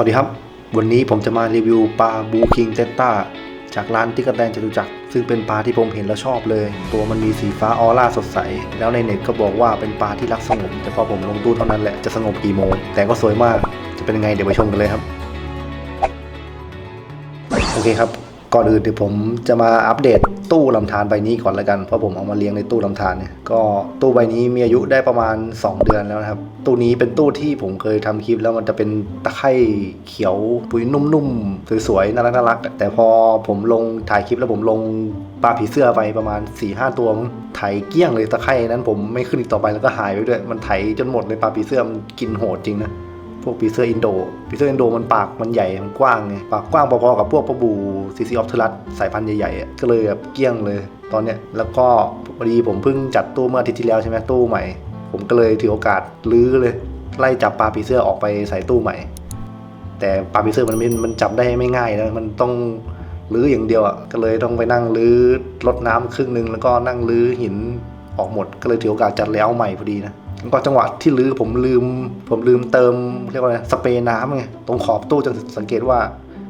วัสดีครับ วันนี้ผมจะมารีวิวปลาบูคิงเตต้าจากร้านติ๊กแตนจตุจักรซึ่งเป็นปลาที่ผมเห็นแล้วชอบเลย ตัวมันมีสีฟ้าออร่าสดใส แล้วในเน็ตก็บอกว่าเป็นปลาที่รักสงบแต่พอผมลงตู้เท่านั้นแหละจะสงบกี่โมง แต่ก็สวยมากจะเป็นยังไงเดี๋ยวไปชมกันเลยครับ โอเคครับ ก่อนอื่นเดี๋ยวผมจะมาอัปเดตตู้ลำธารใบนี้ก่อนละกันเพราะผมเอามาเลี้ยงในตู้ลำธารเนี่ยก็ตู้ใบนี้มีอายุได้ประมาณ 2 เดือนแล้วนะครับ ตู้นี้เป็นตู้ที่ผมเคยทำคลิปแล้วมันจะเป็นตะไคร่เขียวปุยนุ่มๆสวยๆน่ารักน่ารักๆแต่พอผมลงถ่ายคลิปแล้วผมลงปลาผีเสื้อไปประมาณ4ี่ห้าตัวมั้งไถเกี้ยงเลยตะไคร่นั้นผมไม่ขึ้นอีกต่อไปแล้วก็หายไปด้วยมันไถจนหมดเลยปลาผีเสื้อมันกินโหดจริงนะ พวกปีเซอร์อินโดปีเซอร์อินโดมันปากมันใหญ่ มันกว้างไง ปากกว้างพอๆกับพวกปลาบูซีซีออฟเทลัสสายพันธุ์ใหญ่ๆอะก็เลยแบบเกลี้ยงเลยตอนเนี้ย แล้วก็พอดีผมเพิ่งจัดตู้เมื่ออาทิตย์ที่แล้วใช่ไหมตู้ใหม่ ผมก็เลยถือโอกาสลื้อเลย ไล่จับปลาปีเสื้อออกไปใส่ตู้ใหม่ แต่ปลาปีเสื้อมันม่มันจับได้ไม่ง่ายนะ มันต้องลื้ออย่างเดียวอะ ก็เลยต้องไปนั่งลื้อรดน้ำครึ่งหนึงแล้วก็นั่งลื้อหินออกหมด ก็เลยถือโอกาสจัดแล้วใหม่พอดีนะ แล้วก็จังหวะที่ลื้อผมลืม ผมลืมเติมเรียกว่าอะไรสเปรย์น้ำไงตรงขอบตู้จนสังเกตว่า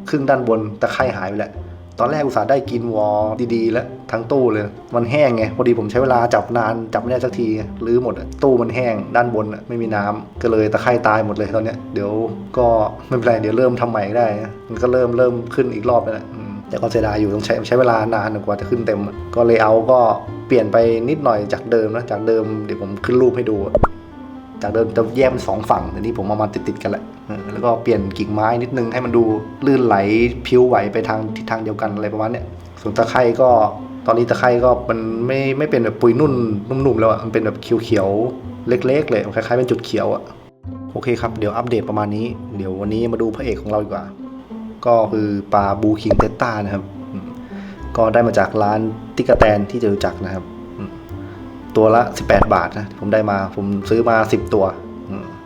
ครึ่งด้านบนตะไคร่หายไปแล้วตอนแรกอุตส่าห์ได้กินวอลดีๆ แล้วทั้งตู้เลย มันแห้งไงพอดีผมใช้เวลาจับนานจับไม่ได้สักทีลื้อหมดตู้มันแห้งด้านบนไม่มีน้ำก็เลยตะไคร่ตายหมดเลยตอนเนี้ยเดี๋ยวก็ไม่เป็นไรเดี๋ยวเริ่มทำใหม่ได้ มันก็เริ่มเริ่มขึ้นอีกรอบแล้ว แต่ก็เสียดายอยู่ต้องใช้ใช้เวลานานกว่าจะขึ้นเต็ม ก็เลยเอาก็เปลี่ยนไปนิดหน่อยจากเดิมนะจากเดิมเดี๋ยวผมขึ้นรูปให้ดู จากเดิมจะแยกเป็นสองฝั่งแต่นี้ผมเอามาติดๆกันแหละแล้วก็เปลี่ยนกิ่งไม้นิดนึงให้มันดูลื่นไหลพิ้วไหวไปทางทิศทางเดียวกันอะไรประมาณเนี้ยส่วนตะไคร่ก็ตอนนี้ตะไคร่ก็มันไม่ไม่เป็นแบบปุยนุ่นนุ่มๆแล้วอะมันเป็นแบบเขียวๆเล็ก ๆ เลยคล้ายๆเป็นจุดเขียวอะโอเคครับเดี๋ยวอัปเดตประมาณนี้ เดี๋ยววันนี้มาดูพระเอกของเราดีกว่า ก็คือปลาบูคิงเตต้านะครับ ก็ได้มาจากร้านติกาแตนที่จะรู้จักนะครับ ตัวละ 18 บาทนะ ผมได้มาผมซื้อมา 10 ตัว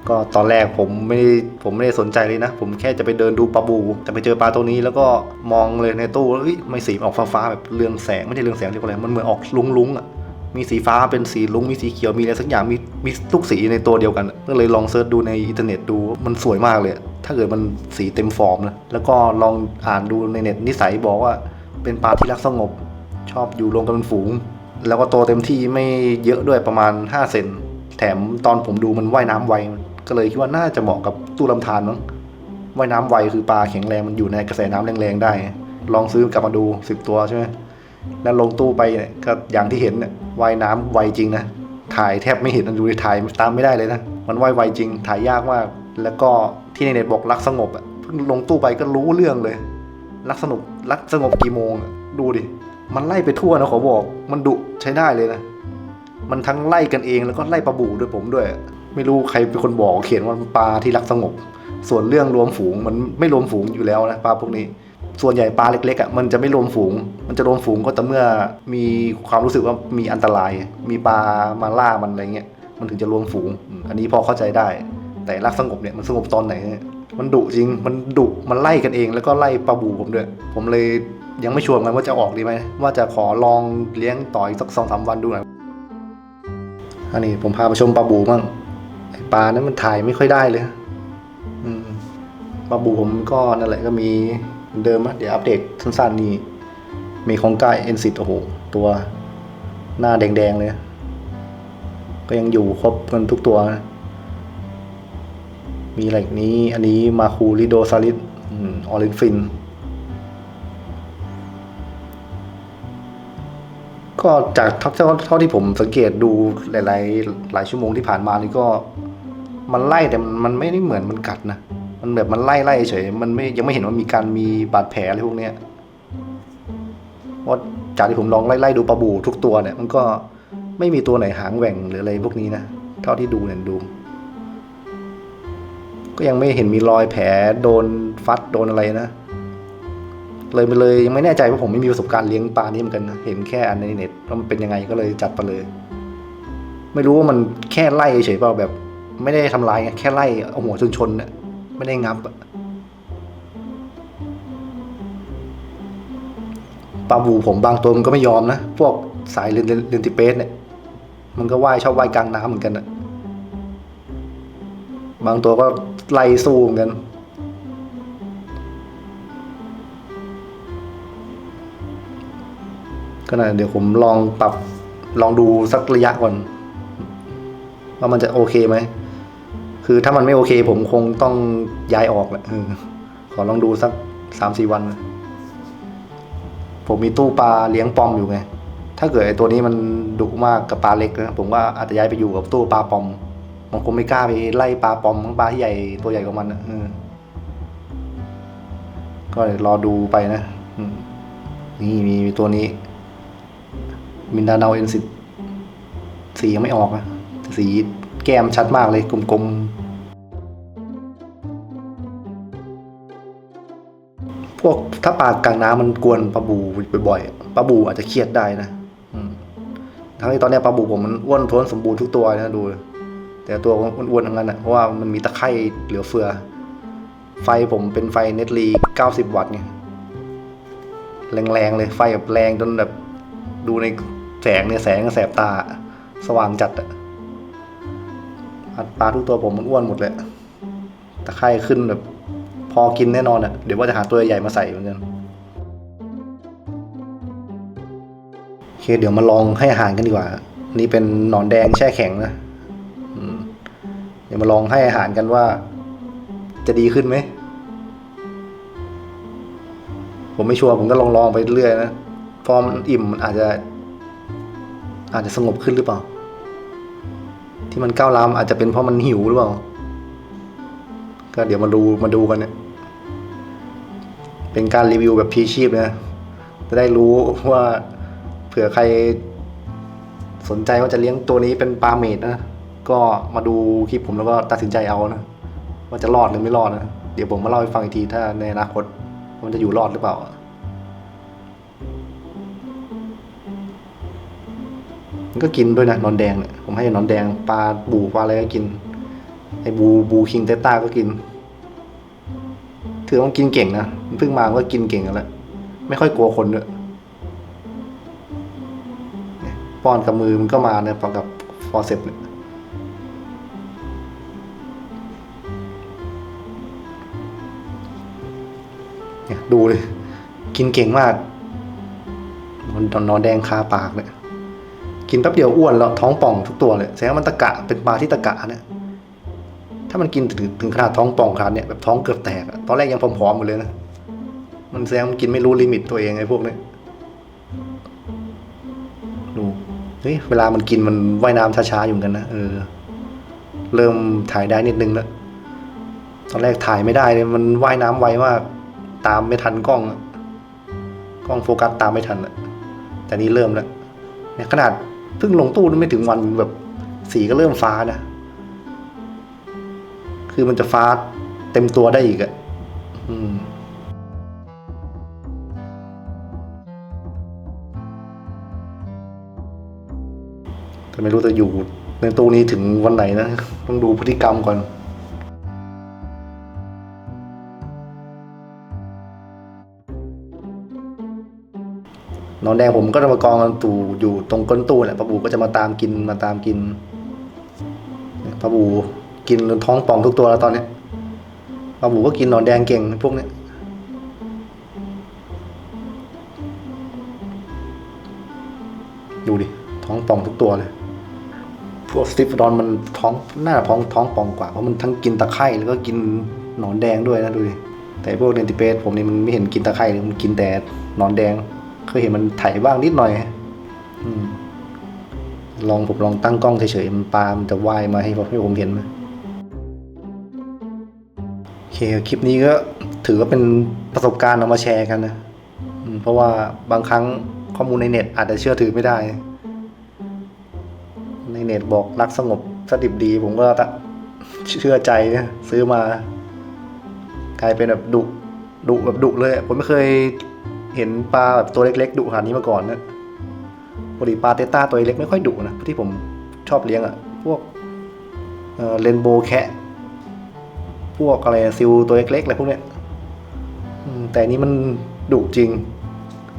ก็ตอนแรกผมไม่ได้ผมไม่ได้สนใจเลยนะ ผมแค่จะไปเดินดูปลาบู แต่ไปเจอปลาตัวนี้แล้วก็มองเลยในตู้เอ้ไม่สีออกฟ้าๆแบบเรืองแสงไม่ใช่เรืองแสงเรียกว่าอะไรมันเหมือนออกลุ้งๆอะ มีสีฟ้าเป็นสีลุงมีสีเขียวมีอะไรสักอย่างมีมีทุกสีในตัวเดียวกันก็เลยลองเซิร์ชดูในอินเทอร์เน็ตดูมันสวยมากเลย ถ้าเกิดมันสีเต็มฟอร์มนะแล้วก็ลองอ่านดูในเน็ตนิสัยบอกว่า เป็นปลาที่รักสงบ ชอบอยู่รวมกันเป็นฝูง แล้วก็โตเต็มที่ไม่เยอะด้วยประมาณ 5 เซนแถมตอนผมดูมันว่ายน้ำไวก็เลยคิดว่าน่าจะเหมาะกับตู้ลำธารมั้งว่ายน้ำไวคือปลาแข็งแรงมันอยู่ในกระแสน้ำแรงๆได้ ลองซื้อกลับมาดู 10 ตัวใช่ไหม แล้วลงตู้ไปเนี่ยก็อย่างที่เห็นเนี่ยว่ายน้ำไวจริงนะถ่ายแทบไม่เห็นดูในถ่ายตามไม่ได้เลยนะมันว่ายไวจริง ถ่ายยากมากแล้วก็ที่ในเน็ตบอกรักสงบอะเพิ่งลงตู้ไปก็รู้เรื่องเลย รักสนุกรักสงบกี่โมงอะดูดิมันไล่ไปทั่วนะขอบอก มันดุใช้ได้เลยนะ มันทั้งไล่กันเองแล้วก็ไล่ปลาบูด้วยผมด้วย ไม่รู้ใครเป็นคนบอกเขียนว่าปลาที่รักสงบ ส่วนเรื่องรวมฝูงมันไม่รวมฝูงอยู่แล้วนะปลาพวกนี้ ส่วนใหญ่ปลาเล็กๆอะมันจะไม่รวมฝูง มันจะรวมฝูงก็แต่เมื่อมีความรู้สึกว่ามีอันตราย มีปลามาล่ามันอะไรเงี้ยมันถึงจะรวมฝูง อันนี้พอเข้าใจได้ แต่รักสงบเนี่ยมันสงบตอนไหน มันดุจริงมันดุมันไล่กันเองแล้วก็ไล่ปลาบูผมด้วย ผมเลยยังไม่ชัวร์เหมือนกันว่าจะออกดีไหมว่าจะขอลองเลี้ยงต่ออีกสักสองสามวันดูหน่อยอันนี้ผมพาไปชมปลาบูมั่งปลานั้นมันถ่ายไม่ค่อยได้เลยปลาบูผมก็นั่นแหละก็มี เดิมอะเดี๋ยวอัปเดตสั้นๆนี่มีของกายเอ็นซิตโอ้โห ตัวหน้าแดงๆเลย ก็ยังอยู่ครบกันทุกตัวนะมีอะไรนี้อันนี้มาคูริโดซาลิสออรินฟิน ก็จากเท่าที่ผมสังเกตดูหลาย ๆ หลายชั่วโมงที่ผ่านมานี่ก็มันไล่แต่มันไม่ได้เหมือนมันกัดนะ มันแบบมันไล่ไล่เฉยมันไม่ยังไม่เห็นว่ามีการมีบาดแผลอะไรพวกเนี้ยเพราะจากที่ผมลองไล่ไล่ดูปลาบูทุกตัวเนี่ย มันก็ไม่มีตัวไหนหางแหว่งหรืออะไรพวกนี้นะเท่าที่ดูเนี่ยดู ก็ยังไม่เห็นมีรอยแผลโดนฟัดโดนอะไรนะเลยไปเลยยังไม่แน่ใจว่าผมไม่มีประสบการณ์เลี้ยงปลานี้เหมือนกันนะเห็นแค่อันในเน็ตว่ามันเป็นยังไงก็เลยจัดไปเลย ไม่รู้ว่ามันแค่ไล่เฉยเปล่าแบบ ไม่ได้ทำร้ายแค่ไล่เอาหัวชนชนเนี่ย ไม่ได้งับปลาบูผมบางตัวมันก็ไม่ยอมนะ พวกสายเรนเรนติเปสเนี่ย มันก็ว่ายชอบว่ายกลางน้ำเหมือนกันนะบางตัวก็ไล่สู้เหมือนกัน ก็นะเดี๋ยวผมลองปรับลองดูสักระยะก่อน ว่ามันจะโอเคไหม คือถ้ามันไม่โอเค ผมคงต้องย้ายออกแหละขอลองดูสักสามสี่วัน ผมมีตู้ปลาเลี้ยงปอมอยู่ไง ถ้าเกิดไอ้ตัวนี้มันดุมากกับปลาเล็กนะผมว่าอาจจะย้ายไปอยู่กับตู้ปลาปอมผมคงไม่กล้าไปไล่ปลาปอมปลาที่ใหญ่ตัวใหญ่กว่ามันนะเออก็เดี๋ยรอดูไปนะนี่มีมีตัวนี้ มินดาเนาเอ็นสิบสียังไม่ออกนะสี แก้มชัดมากเลยกลมๆ พวกถ้าปากกลางน้ำมันกวนปลาบูบ่อยๆปลาบูอาจจะเครียดได้นะทั้งที่ตอนนี้ปลาบูผมมันอ้วนท้วนสมบูรณ์ทุกตัวนะดู แต่ตัวอ้วนๆทั้งนั้นนะเพราะว่ามันมีตะไคร่เหลือเฟือ ไฟผมเป็นไฟเน็ตลี90 วัตต์ไงแรงๆเลยไฟแบบแรงจนแบบดูในแสงเนี่ยแสงแสบตา สว่างจัดอะ ปลาทุกตัวผมมันอ้วนหมดเลยตะไคร่ขึ้นแบบ พอกินแน่นอนอะเดี๋ยวว่าจะหาตัวใหญ่มาใส่เหมือนกันโอเคเดี๋ยวมาลองให้อาหารกันดีกว่า นี่เป็นหนอนแดงแช่แข็งนะเดี๋ยวมาลองให้อาหารกันว่า จะดีขึ้นไหม ผมไม่ชัวร์ผมก็ลองลองๆไปเรื่อยนะพอมันอิ่มมันอาจจะ อาจจะสงบขึ้นหรือเปล่า ที่มันก้าวร้าวอาจจะเป็นเพราะมันหิวหรือเปล่า ก็เดี๋ยวมาดูมาดูกันเนี่ย เป็นการรีวิวแบบพีชีพนะจะได้รู้ว่าเผื่อใครสนใจว่าจะเลี้ยงตัวนี้เป็นปลาเมดนะ ก็มาดูคลิปผมแล้วก็ตัดสินใจเอานะ ว่าจะรอดหรือไม่รอดนะ เดี๋ยวผมมาเล่าให้ฟังอีกทีถ้าในอนาคตมันจะอยู่รอดหรือเปล่า มันก็กินด้วยนะนอนแดงเนี่ยผมให้นอนแดงปลาบูปลาอะไรก็กินไอ้บูบูคิงเตต้าก็กิน ถือว่ากินเก่งนะมันเพิ่งมามันก็กินเก่งกันแล้วไม่ค่อยกลัวคนด้วยเนี่ยป้อนกับมือมันก็มาเนี่ยพอกับฟอร์เซปเนี่ยดูเลย กินเก่งมากมันนอนแดงคาปากเลย กินแป๊บเดียวอ้วนแล้วท้องป่องทุกตัวเลยแสดงว่ามันตะกะเป็นปลาที่ตะกะเนี่ยถ้ามันกินถึงถึงขนาดท้องป่องขนาดเนี่ยแบบท้องเกือบแตกตอนแรกยังผอมๆอยู่เลยนะมันแสดงมันกินไม่รู้ลิมิตตัวเองไอ้พวกนี้ดูเฮ้ยเวลามันกินมันว่ายน้ำช้าๆอยู่กันนะเออ เริ่มถ่ายได้นิดนึงแล้วตอนแรกถ่ายไม่ได้เลยมันว่ายน้ำไวมากตามไม่ทันกล้องกล้องโฟกัสตามไม่ทันอะแต่นี้เริ่มแล้วเนี่ยขนาด เพิ่งลงตู้ไม่ถึงวันแบบสีก็เริ่มฟ้านะ คือมันจะฟ้าเต็มตัวได้อีกอะอืมแต่ไม่รู้จะอยู่ในตู้นี้ถึงวันไหนนะ ต้องดูพฤติกรรมก่อน อนแดงผมก็จะมากองกันตู่อยู่ตรงก้นตู้แหละปลาบูก็จะมาตามกินมาตามกินปลาบูกินท้องป่องทุกตัวแล้วตอนเนี้ยปลาบูก็กินหนอนแดงเก่งพวกเนี้ยดูดิ ท้องป่องทุกตัวเลย พวกสติฟดอนมันท้องน่าจะท้องท้องป่องกว่า เพราะมันทั้งกินตะไคร่แล้วก็กินหนอนแดงด้วยนะดูดิ แต่พวกเดนติเปสผมนี่มันไม่เห็นกินตะไคร่เลยมันกินแต่หนอนแดง เคยเห็นมันไถบ้างนิดหน่อยอลองผมลองตั้งกล้องเฉยๆมันปลามันจะว่ายมาให้ผมเห็นไหมโอเคคลิปนี้ก็ถือว่าเป็นประสบการณ์เอามาแชร์กันนะเพราะว่าบางครั้งข้อมูลในเน็ตอาจจะเชื่อถือไม่ได้ ในเน็ตบอกรักสงบสดิบดี ผมก็เชื่อใจนะซื้อมา กลายเป็นแบบดุดุแบบดุเลย ผมไม่เคย เห็นปลาแบบตัวเล็กๆดุขนาดนี้มาก่อนนะปกติปลาเตต้าตัวเล็กไม่ค่อยดุนะที่ผมชอบเลี้ยงอะ่ะ พวกเอ่อเรนโบว์แคะพวกอะไรซิลตัวเล็กๆอะไรพวกเนี้ยแต่นี้มันดุจริง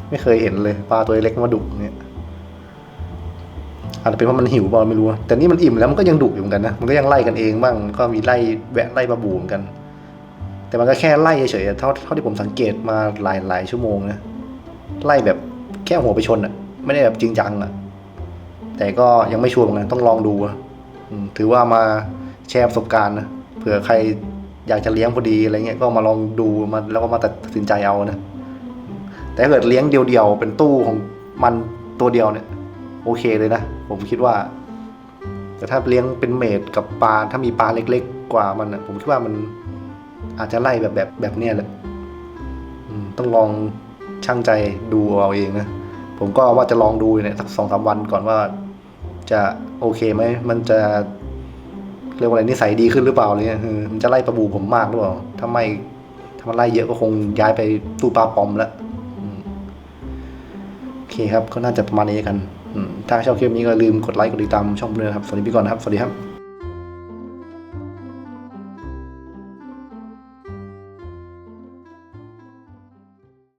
ไม่เคยเห็นเลย ปลาตัวเล็กมาดุเนี่ยอาจจะเป็นเพราะมันหิวเปล่าไม่รู้ แต่นี่มันอิ่มแล้วมันก็ยังดุอยู่เหมือนกันนะ มันก็ยังไล่กันเองบ้าง ก็มีไล่แวะไล่ปลาบูเหมือนกัน แต่มันก็แค่ไล่เฉยๆเท่าเท่าที่ผมสังเกตมาหลายหลายชั่วโมงนะไล่แบบแค่หัวไปชนอะ่ะ ไม่ได้แบบจริงจังอะแต่ก็ยังไม่ชัวร์เหมือนกันต้องลองดูอะถือว่ามาแชร์ประสบการณ์นะเผื่อใครอยากจะเลี้ยงพอดีอะไรเงี้ยก็มาลองดูมาแล้วก็มาตัดสินใจเอานะแต่ถ้าเกิดเลี้ยงเดียวๆเป็นตู้ของมันตัวเดียวเนี่ย โอเคเลยนะ ผมคิดว่า แต่ถ้าเลี้ยงเป็นเมดกับปลาถ้ามีปลาเล็ก ๆ กว่ามันนะผมคิดว่ามัน อาจจะไล่แบบแบบแบบเนี้ยแหละต้องลองช่างใจดูเอาเองนะ ผมก็ว่าจะลองดูเนี่ยสักสองสามวันก่อนว่า จะโอเคไหมมันจะเรียกว่าอะไรนิสัยดีขึ้นหรือเปล่าเนี่ยมันจะไล่ปลาบูผมมากหรือเปล่าถ้าไม่ถ้ามันไล่เยอะก็คงย้ายไปตู้ปลาปอมแล้วโอเคครับก็น่าจะประมาณนี้กันถ้าชอบคลิปนี้ก็ลืมกดไลค์กดติดตามช่องผมด้วยนครับ สวัสดีพี่ก่อนนะครับ สวัสดีครับ